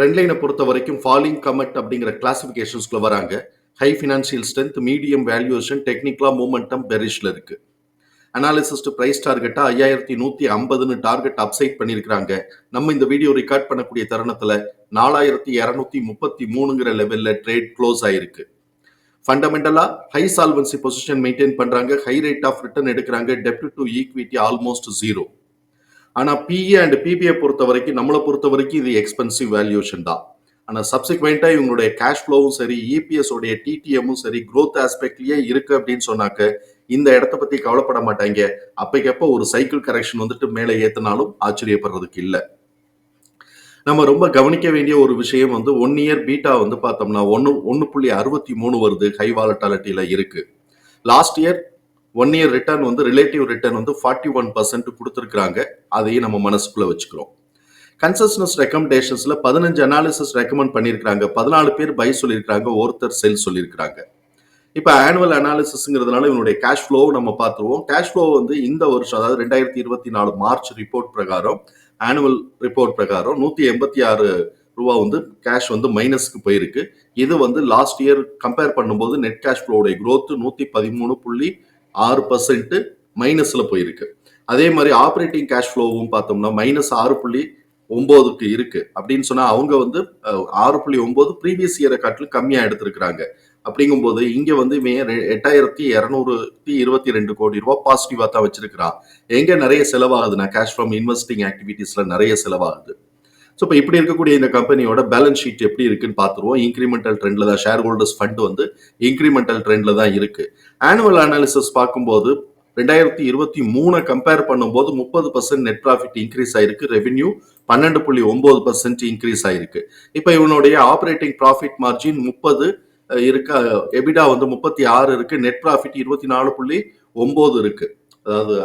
ட்ரெண்ட்லைனை பொறுத்த வரைக்கும் ஃபாலிங் கமெட் அப்படிங்கிற கிளாசிஃபிகேஷன்ஸ்குள்ள வராங்க. High financial strength medium valuation டெக்னிக்கலாக மூமெண்டம் பெரிஷில் இருக்கு. அனாலிசிஸ்ட் பிரைஸ் டார்கெட்டா ஐயாயிரத்தி நூத்தி ஐம்பதுன்னு டார்கெட் அப்சைட் பண்ணியிருக்கிறாங்க. நம்ம இந்த வீடியோ ரெக்கார்ட் பண்ணக்கூடிய தருணத்துல நாலாயிரத்தி இரநூத்தி முப்பத்தி மூணுங்கிற லெவல்ல ட்ரேட் க்ளோஸ் ஆயிருக்கு. ஃபண்டமெண்டலா ஹை சால்வன்சி பொசிஷன் மெயின்டைன் பண்றாங்க. ஹை ரேட் ஆஃப் ரிட்டர்ன் எடுக்கிறாங்க. டெப்ட் டு ஈக்விட்டி ஆல்மோஸ்ட் ஜீரோ ஆனா பிஏ அண்ட் பிபிஐ பொறுத்த வரைக்கும் நம்மளை பொறுத்த வரைக்கும் இது எக்ஸ்பென்சிவ் வேல்யூஷன் தான். ஆனா சப்சிக்வெண்டா இவங்களுடைய கேஷ் ஃப்ளோவும் சரி இபிஎஸ் உடைய டிடிஎம்மும் சரி க்ரோத் ஆஸ்பெக்ட்லயே இருக்கு அப்படின்னு சொன்னாக்க இந்த இடத்த பத்தி கவலைப்பட மாட்டாங்க. அப்பைக்கப்ப ஒரு சைக்கிள் கரெக்ஷன் வந்துட்டு மேலே ஏத்தினாலும் ஆச்சரியப்படுறதுக்கு இல்லை. நம்ம ரொம்ப கவனிக்க வேண்டிய ஒரு விஷயம் வந்து ஒன் இயர் பீட்டா வந்து பார்த்தோம்னா ஒன்று ஒன்று புள்ளி அறுபத்தி மூணு வருது ஹை வாலட்டாலிட்டியில் இருக்கு. Last year one year return வந்து ரிலேட்டிவ் ரிட்டர்ன் வந்து ஃபார்ட்டி ஒன் பர்சன்ட் கொடுத்துருக்குறாங்க. அதையும் நம்ம மனசுக்குள்ளே வச்சுக்கிறோம். கன்சஸ்னஸ் ரெக்கமெண்டேஷன்ஸில் பதினஞ்சு அனாலிசிஸ் ரெக்கமெண்ட் பண்ணியிருக்காங்க பதினாலு பேர் பை சொல்லியிருக்கிறாங்க. ஒருத்தர் செல் சொல்லியிருக்கிறாங்க. இப்போ ஆனுவல் அனாலிசிஸ்ங்கிறதுனால இவனுடைய கேஷ் ஃப்ளோ நம்ம பார்த்துருவோம். கேஷ் ஃப்ளோ வந்து இந்த வருஷம் அதாவது ரெண்டாயிரத்தி இருபத்தி நாலு மார்ச் ரிப்போர்ட் பிரகாரம் ஆனுவல் ரிப்போர்ட் பிரகாரம் நூற்றி எண்பத்தி ஆறு ரூபா வந்து கேஷ் வந்து மைனஸ்க்கு போயிருக்கு. இது வந்து லாஸ்ட் இயர் கம்பேர் பண்ணும்போது நெட் கேஷ் ஃப்ளோடைய க்ரோத் நூற்றி பதிமூணு புள்ளி ஆறு பர்சன்ட் மைனஸ்ல போயிருக்கு. அதே மாதிரி ஆப்ரேட்டிங் கேஷ் ஃப்ளோவும் பார்த்தோம்னா மைனஸ் ஆறு புள்ளி ஒன்பதுக்கு இருக்கு. அப்படின்னு சொன்னா அவங்க வந்து ஆறு புள்ளி ஒன்பது ப்ரீவியஸ் இயரை காட்டிலும் கம்மியா எடுத்திருக்கிறாங்க. அப்படிங்கும்போது இங்க வந்து இவன் எட்டாயிரத்தி இரநூறுத்தி இருபத்தி ரெண்டு கோடி ரூபாய் பாசிட்டிவா தான் வச்சிருக்கிறான். எங்க நிறைய செலவாகுதுன்னா கேஷ் ஃப்ரம் இன்வெஸ்டிங் ஆக்டிவிட்டீஸ்ல நிறைய செலவாகுது. ஸோ இப்போ இப்படி இருக்கக்கூடிய இந்த கம்பெனியோட பேலன்ஸ் ஷீட் எப்படி இருக்குன்னு பார்த்துருவோம். இன்க்ரிமெண்டல் ட்ரெண்ட்ல தான் ஷேர் ஹோல்டர்ஸ் ஃபண்ட் வந்து இன்க்ரிமெண்டல் ட்ரெண்டில் தான் இருக்கு. ஆனுவல் அனாலிசிஸ் பார்க்கும்போது ரெண்டாயிரத்தி இருபத்தி மூணை கம்பேர் பண்ணும்போது முப்பது பர்சன்ட் நெட் ப்ராஃபிட் இன்க்ரீஸ் ஆயிருக்கு. ரெவென்யூ பன்னெண்டு புள்ளி ஒன்பது பர்சன்ட் இன்க்ரீஸ் ஆயிருக்கு. இப்போ இவனுடைய ஆப்ரேட்டிங் ப்ராஃபிட் மார்ஜின் முப்பது இருக்க எபிடா வந்து முப்பத்தி ஆறு இருக்கு. நெட் ப்ராஃபிட் இருபத்தி நாலு புள்ளி ஒன்பது இருக்கு. அதாவது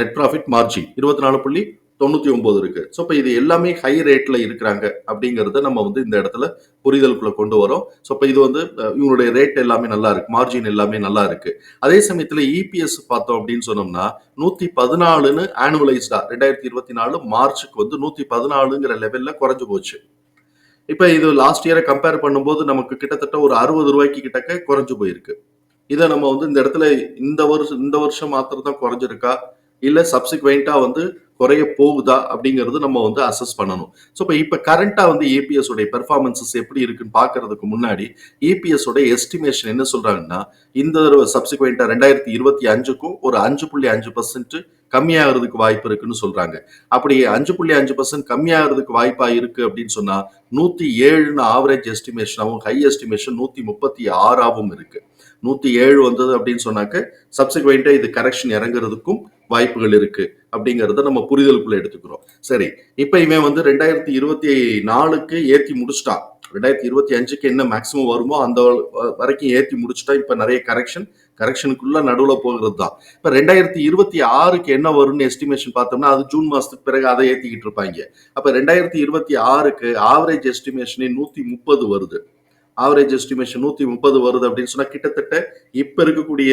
நெட் ப்ராஃபிட் மார்ஜின் இருபத்தி நாலு புள்ளி தொண்ணூற்றி ஒம்பது இருக்குது ஸோ இப்போ இது எல்லாமே ஹை ரேட்டில் இருக்கிறாங்க அப்படிங்கிறத நம்ம வந்து இந்த இடத்துல புரிதலுக்குள்ளே கொண்டு வரோம். ஸோ இப்போ இது வந்து இவங்களுடைய ரேட் எல்லாமே நல்லா இருக்கு. மார்ஜின் எல்லாமே நல்லா இருக்கு. அதே சமயத்தில் இபிஎஸ் பார்த்தோம் அப்படின்னு சொன்னோம்னா நூற்றி பதினாலுன்னு ஆனுவலைஸ்டா ரெண்டாயிரத்தி இருபத்தி நாலு மார்ச்சுக்கு வந்து நூற்றி பதினாலுங்கிற லெவலில் குறைஞ்சு போச்சு. இப்போ இது லாஸ்ட் இயரை கம்பேர் பண்ணும்போது நமக்கு கிட்டத்தட்ட ஒரு அறுபது ரூபாய்க்கு கிட்டக்க குறைஞ்சு போயிருக்கு. இதை நம்ம வந்து இந்த இடத்துல இந்த வருஷம் இந்த வருஷம் மாத்திரம் தான் குறைஞ்சிருக்கா? இல்லை சப்சிக்வெண்ட்டாக வந்து குறைய போகுதா அப்படிங்கிறது நம்ம வந்து அசஸ் பண்ணணும். ஸோ இப்போ இப்போ கரண்டாக வந்து ஏபிஎஸ் உடைய பெர்ஃபார்மன்சஸ் எப்படி இருக்குன்னு பார்க்கறதுக்கு முன்னாடி ஏபிஎஸ் உடைய எஸ்டிமேஷன் என்ன சொல்றாங்கன்னா இந்த தடவை சப்சிக்வெண்டா ரெண்டாயிரத்தி இருபத்தி அஞ்சுக்கும் ஒரு அஞ்சு புள்ளி அஞ்சு பர்சன்ட் கம்மியாகிறதுக்கு வாய்ப்பு இருக்குன்னு சொல்றாங்க. அப்படி அஞ்சு புள்ளி அஞ்சு பர்சன்ட் கம்மியாகிறதுக்கு வாய்ப்பா இருக்கு அப்படின்னு சொன்னா நூத்தி ஏழுன்னு ஆவரேஜ் எஸ்டிமேஷனாகவும் ஹை எஸ்டிமேஷன் நூத்தி முப்பத்தி ஆறாவும் இருக்கு. நூத்தி ஏழு வந்தது அப்படின்னு சொன்னாக்க சப்சிக்வெண்டா இது கரெக்ஷன் இறங்குறதுக்கும் வாய்ப்புகள் இருக்கு அப்படிங்கறத நம்ம புரிதலுக்குள்ள எடுத்துக்கிறோம். சரி இப்ப இவன் வந்து ரெண்டாயிரத்தி இருபத்தி நாலுக்கு ஏத்தி முடிச்சிட்டான். ரெண்டாயிரத்தி இருபத்தி அஞ்சுக்கு என்ன மேக்சிமம் வருமோ அந்த வரைக்கும் ஏற்றி முடிச்சுட்டா இப்போ நிறைய கரெக்ஷன் கரெக்ஷனுக்குள்ள நடுவில் போகிறது தான் இப்போ ரெண்டாயிரத்தி இருபத்தி ஆறுக்கு என்ன வரும்னு எஸ்டிமேஷன் பார்த்தோம்னா அது ஜூன் மாதத்துக்கு பிறகு அதை ஏற்றிக்கிட்டு இருப்பாங்க. அப்போ ரெண்டாயிரத்தி இருபத்தி ஆறுக்கு ஆவரேஜ் எஸ்டிமேஷனே நூற்றி முப்பது வருது. ஆவரேஜ் எஸ்டிமேஷன் நூத்தி முப்பது வருது அப்படின்னு சொன்னா கிட்டத்தட்ட இப்ப இருக்கக்கூடிய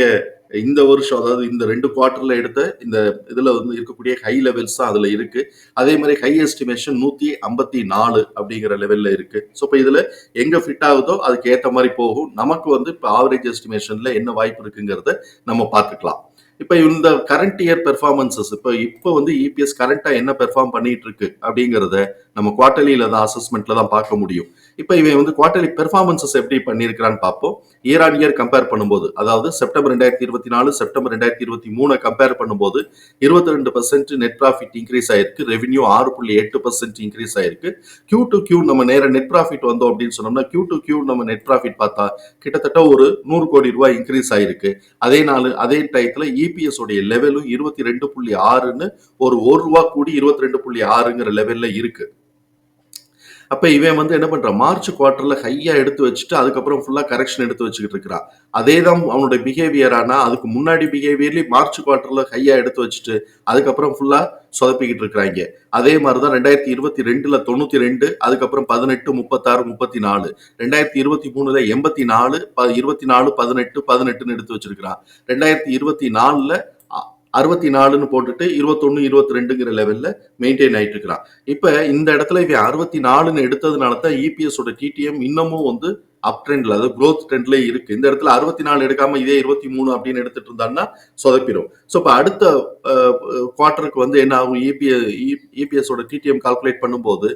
இந்த வருஷம் அதாவது இந்த ரெண்டு குவார்டர்ல எடுத்த இந்த இதுல வந்து இருக்கக்கூடிய ஹை லெவல்ஸ் தான் அதுல இருக்கு. அதே மாதிரி ஹை எஸ்டிமேஷன் நூத்தி ஐம்பத்தி நாலு அப்படிங்கிற லெவல்ல இருக்கு. ஸோ இப்போ இதுல எங்க ஃபிட் ஆகுதோ அதுக்கு ஏற்ற மாதிரி போகும். நமக்கு வந்து இப்போ ஆவரேஜ் எஸ்டிமேஷன்ல என்ன வாய்ப்பு இருக்குங்கிறத நம்ம பார்த்துக்கலாம். இப்போ இந்த கரண்ட் இயர் பெர்ஃபார்மன்சஸ் இப்போ இப்போ வந்து இபிஎஸ் கரண்ட்டாக என்ன பெர்ஃபார்ம் பண்ணிட்டு இருக்கு அப்படிங்கிறத நம்ம குவார்டர்லியில தான் அசஸ்மெண்ட்ல தான் பார்க்க முடியும். இப்போ இவன் வந்து குவார்டர்லி பெர்ஃபார்மன்சஸ் எப்படி பண்ணியிருக்கிறான்னு பார்ப்போம். இயர் ஆன் இயர் கம்பேர் பண்ணும்போது அதாவது செப்டம்பர் ரெண்டாயிரத்தி இருபத்தி நாலு செப்டம்பர் ரெண்டாயிரத்தி இருபத்தி மூணு கம்பேர் பண்ணும்போது இருபத்தி ரெண்டு பர்சன்ட் நெட் ப்ராஃபிட் இன்க்ரீஸ் ஆயிருக்கு. ரெவன்யூ ஆறு புள்ளி எட்டு பர்சன்ட் இன்க்ரீஸ் ஆயிருக்கு. கியூ டு கியூ நம்ம நேர நெட் ப்ராஃபிட் வந்தோம் அப்படின்னு சொன்னோம்னா கியூ டு கியூ நம்ம நெட் ப்ராஃபிட் பார்த்தா கிட்டத்தட்ட ஒரு நூறு கோடி ரூபாய் இன்க்ரீஸ் ஆயிருக்கு. அதே நாள் அதே டயத்துல இபிஎஸ் உடைய லெவலும் இருபத்தி ரெண்டு புள்ளி ஆறுன்னு ஒரு ஒரு ரூபா கூடி இருபத்தி ரெண்டு புள்ளி ஆறுங்கிற லெவல்ல இருக்கு. அப்போ இவன் வந்து என்ன பண்ணுறான் மார்ச் குவார்ட்டரில் ஹையாக எடுத்து வச்சுட்டு அதுக்கப்புறம் ஃபுல்லாக கரெக்ஷன் எடுத்து வச்சுக்கிட்டு இருக்கிறான். அதே தான் அவனுடைய பிஹேவியர் ஆனால் அதுக்கு முன்னாடி பிஹேவியர்லேயும் மார்ச் குவார்ட்டரில் ஹையாக எடுத்து வச்சுட்டு அதுக்கப்புறம் ஃபுல்லாக சொதப்பிக்கிட்டு இருக்கிறாங்க. அதே மாதிரி தான் ரெண்டாயிரத்தி இருபத்தி ரெண்டில் தொண்ணூற்றி ரெண்டு அதுக்கப்புறம் பதினெட்டு முப்பத்தாறு முப்பத்தி நாலு ரெண்டாயிரத்தி இருபத்தி மூணில் எண்பத்தி நாலு ப- இருபத்தி நாலு பதினெட்டு பதினெட்டுன்னு எடுத்து வச்சிருக்கிறான். ரெண்டாயிரத்தி இருபத்தி நாலில் அறுபத்தி நாலுன்னு போட்டுட்டு இருபத்தொன்னு இருபத்தி ரெண்டுங்கிற லெவலில் மெயின்டைன் ஆயிட்டு இருக்கிறான் இப்போ இந்த இடத்துல இவன் அறுபத்தி நாலுன்னு எடுத்ததுனால தான் இபிஎஸோட டிடிஎம் இன்னமும் வந்து அப் ட்ரெண்ட்ல அதாவது குரோத் ட்ரெண்ட்ல இருக்கு. இந்த இடத்துல அறுபத்தி நாலு எடுக்காம இதே இருபத்தி மூணு அப்படின்னு எடுத்துட்டு இருந்தான்னா சொதப்பிடும். ஸோ இப்போ அடுத்த குவார்ட்டருக்கு வந்து என்ன ஆகும்? E இபிஎஸ் டிடிஎம் கால்குலேட் பண்ணும்போது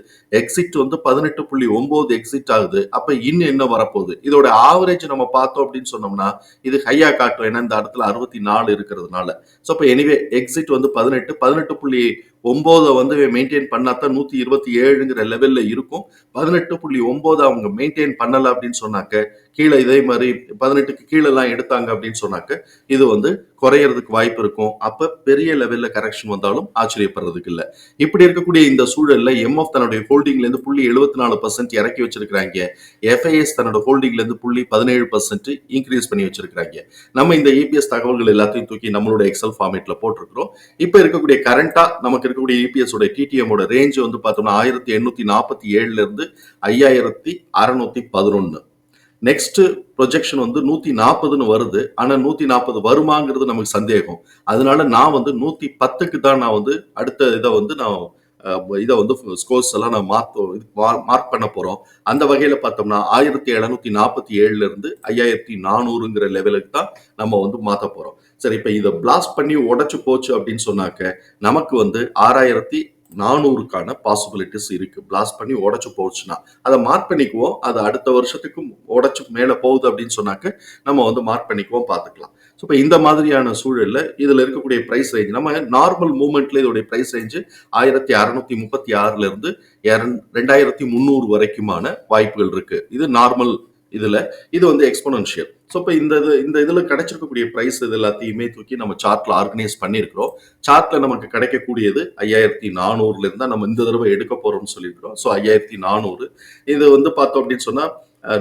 எக்ஸிட் வந்து பதினெட்டு புள்ளி ஒன்பது எக்ஸிட் ஆகுது. அப்ப இன்னும் என்ன வரப்போகுது? இதோட ஆவரேஜ் நம்ம பார்த்தோம் அப்படின்னு சொன்னோம்னா இது ஹையா காட்டும். ஏன்னா இந்த இடத்துல அறுபத்தி நாலு இருக்கிறதுனால. ஸோ இப்போ எனிவே எக்ஸிட் வந்து பதினெட்டு பதினெட்டு புள்ளி ஒம்போதை வந்து மெயின்டைன் பண்ணாதான் நூற்றி இருபத்தி ஏழுங்கிற லெவலில் இருக்கும். பதினெட்டு புள்ளி ஒம்போதை அவங்க மெயின்டைன் பண்ணலை அப்படின்னு சொன்னாக்க கீழே இதே மாதிரி பதினெட்டுக்கு கீழெல்லாம் எடுத்தாங்க அப்படின்னு சொன்னாக்க இது வந்து குறையறதுக்கு வாய்ப்பு இருக்கும். அப்போ பெரிய லெவலில் கரெக்ஷன் வந்தாலும் ஆச்சரியப்படுறதுக்கு இல்லை. இப்படி இருக்கக்கூடிய இந்த சூழலில் எம்எஃப் தன்னுடைய ஹோல்டிங்லேருந்து புள்ளி எழுபத்தி நாலு பர்சன்ட் இறக்கி வச்சிருக்கிறாங்க. எஃப்ஐஎஸ் தன்னோட ஹோல்டிங்லேருந்து புள்ளி பதினேழு பர்சன்ட் இன்க்ரீஸ் பண்ணி வச்சிருக்கிறாங்க. நம்ம இந்த இபிஎஸ் தகவல்கள் எல்லாத்தையும் தூக்கி நம்மளோட எக்ஸல் ஃபார்மேட்டில் போட்டிருக்கிறோம். இப்போ இருக்கக்கூடிய கரண்ட்டாக நமக்கு இருக்கக்கூடிய இபிஎஸ் உடைய டிடிஎம் ரேஞ்ச் வந்து பார்த்தோம்னா ஆயிரத்தி எண்ணூற்றி நாற்பத்தி ஏழுலேருந்து ஐயாயிரத்தி அறநூற்றி பதினொன்று நெக்ஸ்ட் ப்ரொஜெக்ஷன் வந்து நூத்தி நாற்பதுன்னு வருது. ஆனா நூத்தி நாற்பது வருமாங்கிறது நமக்கு சந்தேகம். அதனால நான் வந்து நூத்தி பத்துக்கு தான் நான் வந்து அடுத்த இதை வந்து நான் இதை வந்து ஸ்கோர்ஸ் எல்லாம் நான் மார்க் மார்க் பண்ண போறோம். அந்த வகையில பார்த்தோம்னா ஆயிரத்தி எழுநூத்தி நாற்பத்தி ஏழுல இருந்து ஐயாயிரத்தி நானூறுங்கிற லெவலுக்கு தான் நம்ம வந்து மாத்த போறோம். சரி இப்ப இதை பிளாஸ்ட் பண்ணி உடச்சு போச்சு அப்படின்னு சொன்னாக்க நமக்கு வந்து ஆறாயிரத்தி நானூறுக்கான பாசிபிலிட்டிஸ் இருக்கு. பிளாஸ்ட் பண்ணி உடச்சு போச்சுன்னா அதை மார்க் பண்ணிக்குவோம். அது அடுத்த வருஷத்துக்கு உடச்சு மேலே போகுது அப்படின்னு சொன்னாக்க நம்ம வந்து மார்க் பண்ணிக்குவோம் பார்த்துக்கலாம். ஸோ இப்போ இந்த மாதிரியான சூழலில் இதில் இருக்கக்கூடிய ப்ரைஸ் ரேஞ்ச் நம்ம நார்மல் மூமெண்ட்ல இதோடைய ப்ரைஸ் ரேஞ்சு ஆயிரத்தி அறநூத்தி முப்பத்தி ஆறுல இருந்து ரெண்டாயிரத்தி முந்நூறு வரைக்குமான வாய்ப்புகள் இருக்கு. இது நார்மல் இதில் இது வந்து எக்ஸ்போனன்ஷியல் ஸோ இப்போ இந்த இது இந்த இதில் கிடைச்சிருக்கக்கூடிய ப்ரைஸ் இது எல்லாத்தையுமே தூக்கி நம்ம சார்ட்டில் ஆர்கனைஸ் பண்ணியிருக்கிறோம். சார்ட்டில் நமக்கு கிடைக்கக்கூடியது ஐயாயிரத்தி நானூறுலேருந்து தான் நம்ம இந்த தடவை எடுக்க போகிறோம்னு சொல்லியிருக்கிறோம். ஸோ ஐயாயிரத்தி நானூறு இது வந்து பார்த்தோம் அப்படின்னு சொன்னால்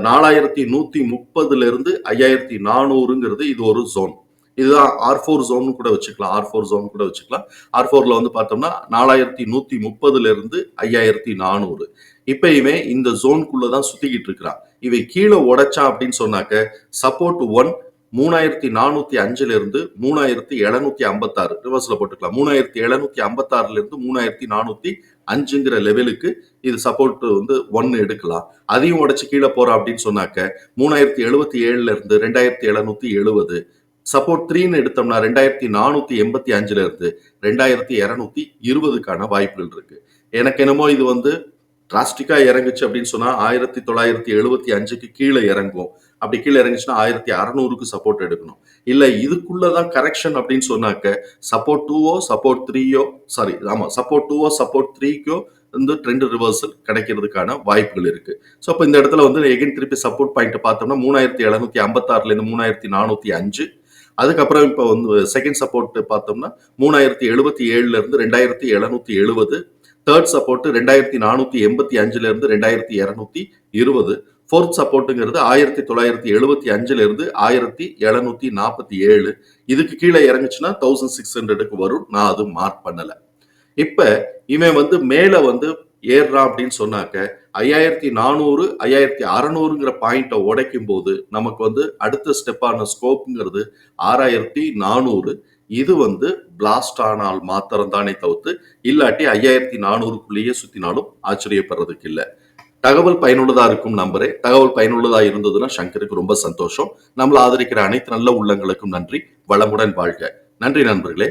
நாலாயிரத்தி நூற்றி முப்பதுலேருந்து ஐயாயிரத்தி நானூறுங்கிறது இது ஒரு ஜோன் இதுதான் ஆர் ஃபோர் ஜோன் கூட வச்சுக்கலாம். ஆர் ஃபோர் ஜோன் கூட வச்சுக்கலாம். ஆர் ஃபோரில் வந்து பார்த்தோம்னா நாலாயிரத்தி நூற்றி முப்பதுலேருந்து ஐயாயிரத்தி நானூறு இப்பயுமே இந்த ஜோனுக்குள்ள தான் சுற்றிக்கிட்டு இருக்கிறான். இவை கீழே உடைச்சா அப்படின்னு சொன்னாக்க சப்போர்ட் ஒன் மூணாயிரத்தி நானூத்தி அஞ்சுல இருந்து மூணாயிரத்தி எழுநூத்தி ஐம்பத்தாறு. ரிவர்ஸ்ல போட்டுக்கலாம். மூணாயிரத்தி எழுநூத்தி ஐம்பத்தாறுல இருந்து மூணாயிரத்தி நானூத்தி அஞ்சுங்கிற லெவலுக்கு இது சப்போர்ட் வந்து ஒன்னு எடுக்கலாம். அதையும் உடச்சு கீழே போறோம் அப்படின்னு சொன்னாக்க மூணாயிரத்தி எழுபத்தி ஏழுல இருந்து ரெண்டாயிரத்தி எழுநூத்தி எழுபது. சப்போர்ட் த்ரீன்னு எடுத்தோம்னா ரெண்டாயிரத்தி நானூத்தி எண்பத்தி அஞ்சுல இருந்து ரெண்டாயிரத்தி இருநூத்தி இருபதுக்கான வாய்ப்புகள் இருக்கு. எனக்கு என்னமோ இது வந்து டிராஸ்டிக்கா இறங்குச்சு அப்படின்னு சொன்னா ஆயிரத்தி தொள்ளாயிரத்தி எழுபத்தி அஞ்சுக்கு கீழே இறங்கும் அப்படி கீழே இறங்குச்சுன்னா ஆயிரத்தி அறநூறுக்கு சப்போர்ட் எடுக்கணும். இல்ல இதுக்குள்ளதான் கரெக்ஷன் அப்படின்னு சொன்னாக்க சப்போர்ட் டூவோ சப்போர்ட் த்ரீயோ சாரி ஆமா சப்போர்ட் டூவோ சப்போர்ட் த்ரீக்கோ வந்து ட்ரெண்ட் ரிவர்சல் கிடைக்கிறதுக்கான வாய்ப்புகள் இருக்கு. ஸோ அப்போ இந்த இடத்துல வந்து எகைன் திருப்பி சப்போர்ட் பாயிண்ட் பார்த்தோம்னா மூணாயிரத்தி எழுநூத்தி ஐம்பத்தாறுல இருந்து மூணாயிரத்தி நானூத்தி அஞ்சு. அதுக்கப்புறம் இப்போ வந்து செகண்ட் சப்போர்ட் பார்த்தோம்னா மூணாயிரத்தி எழுபத்தி ஏழுல இருந்து ரெண்டாயிரத்தி எழுநூத்தி எழுபது தேர்ட் சப்போர்ட் ரெண்டாயிரத்தி நானூத்தி எண்பத்தி அஞ்சுல இருந்து ரெண்டாயிரத்தி இருநூத்தி இருபது. ஃபோர்த் சப்போர்ட்டுங்கிறது ஆயிரத்தி தொள்ளாயிரத்தி எழுபத்தி அஞ்சுல இருந்து ஆயிரத்தி எழுநூத்தி நாற்பத்தி ஏழு. இதுக்கு கீழே இறங்குச்சுன்னா தௌசண்ட் சிக்ஸ் ஹண்ட்ரடுக்கு வரும். நான் அது மார்க் பண்ணல. இப்ப இவன் வந்து மேல வந்து ஏறுறான் அப்படின்னு சொன்னாக்க ஐயாயிரத்தி நானூறு ஐயாயிரத்தி அறநூறுங்கிற பாயிண்ட்டை உடைக்கும் போது நமக்கு வந்து அடுத்த ஸ்டெப்பான ஸ்கோப்புங்கிறது ஆறாயிரத்தி நானூறு. இது வந்து பிளாஸ்ட் ஆனால் மாத்திரம் தானே தவிர்த்து இல்லாட்டி ஐயாயிரத்தி நானூறுக்குள்ளேயே சுத்தினாலும் ஆச்சரியப்படுறதுக்கு இல்லை. தகவல் பயனுள்ளதா இருக்கும் நம்புறேன் தகவல் பயனுள்ளதா இருந்ததுன்னா சங்கருக்கு ரொம்ப சந்தோஷம். நம்மளை ஆதரிக்கிற அனைத்து நல்ல உள்ளங்களுக்கும் நன்றி. வளமுடன் வாழ்க. நன்றி நண்பர்களே.